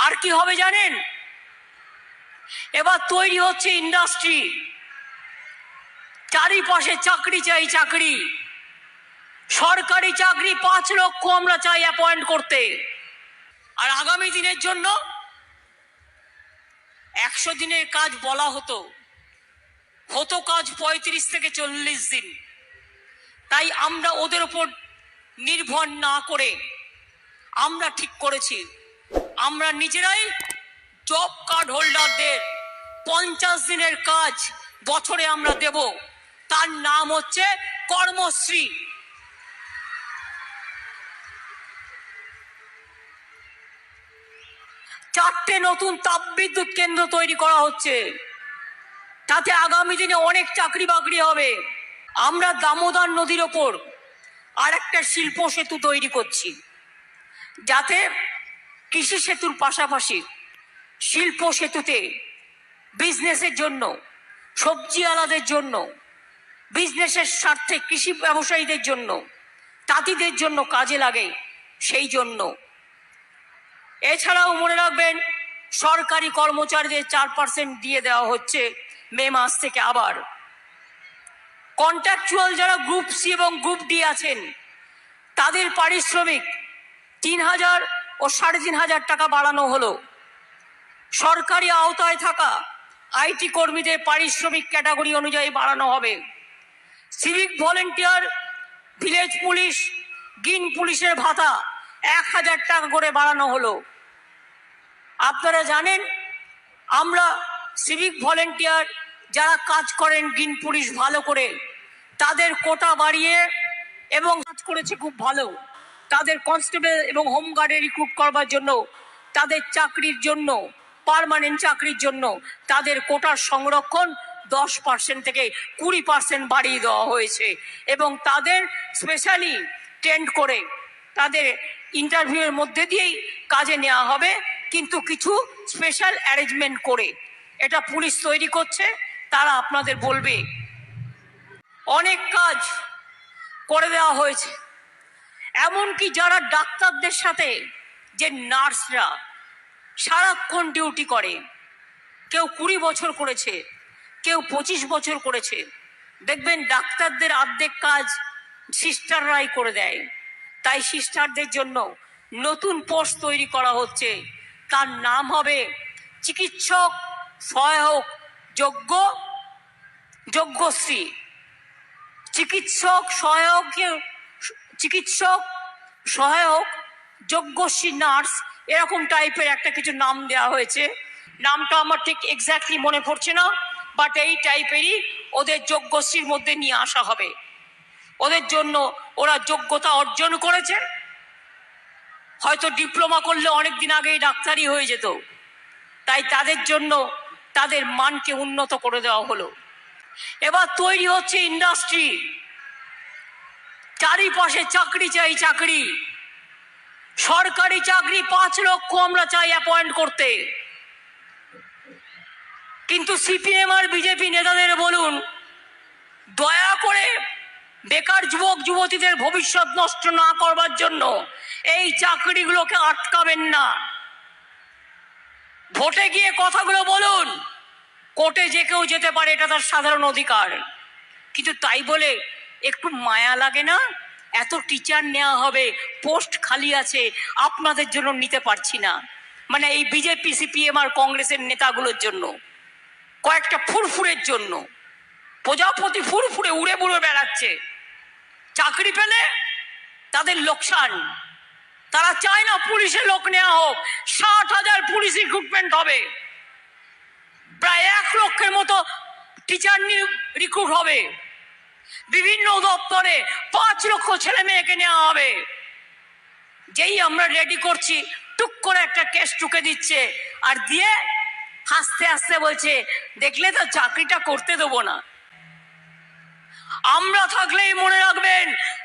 আর কি হবে জানেন? এবার তৈরি হচ্ছে ইন্ডাস্ট্রি। চারিপাশে চাকরি চাই চাকরি। সরকারি চাকরি পাঁচ লক্ষ আমরা চাই অ্যাপয়েন্ট করতে। আর আগামী দিনের জন্য একশো দিনের কাজ বলা হতো। হতো কাজ পঁয়ত্রিশ থেকে চল্লিশ দিন। তাই আমরা ওদের ওপর নির্ভর না করে আমরা ঠিক করেছি। আমরা নিজেরাই জব কার্ড হোল্ডারদের পঞ্চাশ দিনের কাজ বছরে আমরা দেব। তার নাম হচ্ছে কর্মশ্রী। চারটে নতুন তাপবিদ্যুৎ কেন্দ্র তৈরি করা হচ্ছে। তাতে আগামী দিনে অনেক চাকরি বাকরি হবে। আমরা দামোদর নদীর ওপর আর একটা শিল্প সেতু তৈরি করছি। যাতে কৃষি সেতুর পাশাপাশি শিল্প সেতুতে বিজনেসের জন্য, সবজি আলাদের জন্য বিজনেসের স্বার্থে কৃষি ব্যবসায়ীদের জন্য, তাঁতিদের জন্য কাজে লাগে সেই জন্য। এছাড়াও মনে রাখবেন, সরকারি কর্মচারীদের চার পার্সেন্ট দিয়ে দেওয়া হচ্ছে মে মাস থেকে আবার। কন্ট্রাকচুয়াল যারা গ্রুপ সি এবং গ্রুপ ডি আছেন, তাদের পারিশ্রমিক তিন হাজার ও সাড়ে তিন হাজার টাকা বাড়ানো হলো। সরকারি আওতায় থাকা আইটি কর্মীদের পারিশ্রমিক ক্যাটাগরি অনুযায়ী বাড়ানো হবে। Civic volunteer, village police green পুলিশের ভাতা এক হাজার টাকা করে বাড়ানো হলো। আপনারা জানেন, আমরা সিভিক ভলেন্টিয়ার যারা কাজ করেন গ্রিন পুলিশ ভালো করে, তাদের কোটা বাড়িয়ে এবং কাজ করেছে খুব ভালো। তাদের কনস্টেবল এবং হোমগার্ডে রিক্রুট করবার জন্য, তাদের চাকরির জন্য, পার্মানেন্ট চাকরির জন্য তাদের কোটার সংরক্ষণ দশ পার্সেন্ট থেকে কুড়ি পার্সেন্ট বাড়িয়ে দেওয়া হয়েছে এবং তাদের স্পেশালি ট্রেন্ড করে তাদের ইন্টারভিউয়ের মধ্যে দিয়েই কাজে নেওয়া হবে, কিন্তু কিছু স্পেশাল অ্যারেঞ্জমেন্ট করে। এটা পুলিশ তৈরি করছে, তারা আপনাদের বলবে। অনেক কাজ করে দেওয়া হয়েছে। এমনকি যারা ডাক্তারদের সাথে যে নার্সরা সারাক্ষণ ডিউটি করে, কেউ কুড়ি বছর করেছে, কেউ পঁচিশ বছর করেছে, দেখবেন ডাক্তারদের অর্ধেক কাজ সিস্টাররাই করে দেয়। তাই সিস্টারদের জন্য নতুন পোস্ট তৈরি করা হচ্ছে। তার নাম হবে চিকিৎসক সহায়ক যোগ্য যোগ্যশ্রী চিকিৎসক সহায়ক চিকিৎসক, সহায়ক যোগ্যশ্রী নার্স, এরকম টাইপের একটা কিছু নাম দেওয়া হয়েছে। নামটা আমার ঠিক এক্স্যাক্টলি মনে পড়ছে না বাট এই টাইপেরই ওদের যোগ্যশ্রীর মধ্যে নিয়ে আসা হবে। ওদের জন্য ওরা যোগ্যতা অর্জন করেছে। হয়তো ডিপ্লোমা করলে অনেক দিন আগেই ডাক্তারি হয়ে যেত। তাই তাদের জন্য তাদের মানকে উন্নত করে দেওয়া হলো। এবার তৈরি হচ্ছে ইন্ডাস্ট্রি। চারিপাশে চাকরি চাই চাকরি। সরকারি চাকরি পাঁচ লক্ষ আমরা চাই অ্যাপয়েন্ট করতে। কিন্তু সিপিএম আর বিজেপি নেতাদের বলুন, দয়া করে বেকার যুবক, যুবতীদের ভবিষ্যৎ নষ্ট না করবার জন্য এই চাকরিগুলোকে আটকাবেন না। ভোটে গিয়ে কথাগুলো বলুন, কোর্টে যে কেউ যেতে পারে, এটা তার সাধারণ অধিকার। কিন্তু তাই বলে একটু মায়া লাগে না? এত টিচার নেওয়া হবে পোস্ট খালি আছে, আপনাদের জন্য নিতে পারছি না। মানে এই বিজেপি সিপিএম আর কংগ্রেসের নেতাগুলোর জন্য, কয়েকটা ফুরফুরের জন্য। প্রজাপতি ফুরফুরে উড়ে বুড়ে বেড়াচ্ছে। চাকরি পেলে তাদের লোকসান। তারা চায় না পুলিশে লোক নেওয়া হোক, ষাট হাজার পুলিশ রিক্রুটমেন্ট হবে। প্রায় এক লক্ষের মতো টিচার নিয়ে রিক্রুট হবে। বিভিন্ন দপ্তরে পাঁচ লক্ষ ছেলে মেয়েকে নেওয়া হবে। যেই আমরা রেডি করছি, টুক করে একটা কেস টুকে দিচ্ছে আর দিয়ে হাসতে হাসতে বলছে, দেখলে তো চাকরিটা করতে দেবো না। আমরা থাকলেই মনে রাখবেন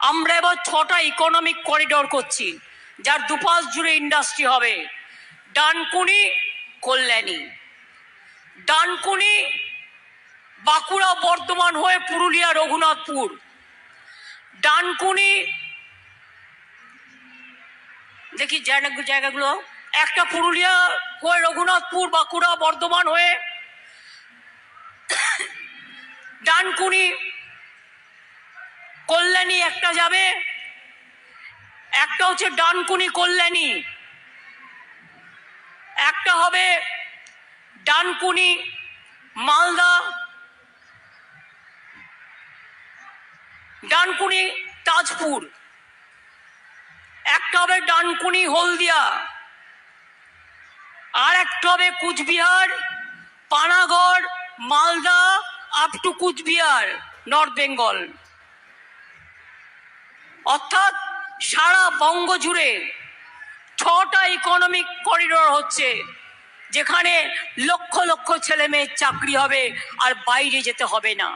আমরা এবার ছটা ইকোনমিক করিডোর করছি, যার দুপাশ জুড়ে ইন্ডাস্ট্রি হবে। ডানকুনি, কল্যাণী। ডানকুনি, বাঁকুড়া বর্ধমান হয়ে পুরুলিয়া, রঘুনাথপুর। ডানকুনি, দেখি জায়গা, জায়গাগুলো। একটা পুরুলিয়া হয়ে রঘুনাথপুর, বাঁকুড়া বর্ধমান হয়ে ডানকুনি কল্যাণী একটা যাবে? একটা হচ্ছে ডানকুনি কল্যাণী। একটা হবে ডানকুনি মালদা। ডানকুনি তাজপুর। একটা হবে ডানকুনি হলদিয়া। আর একটা হবে Cooch Behar, Panagarh, Malda up to Cooch Behar north Bengal অর্থাৎ সারা বঙ্গ জুড়ে ছটা ইকোনমিক করিডোর হচ্ছে, যেখানে লক্ষ লক্ষ ছেলে মেয়ের চাকরি হবে আর বাইরে যেতে হবে না।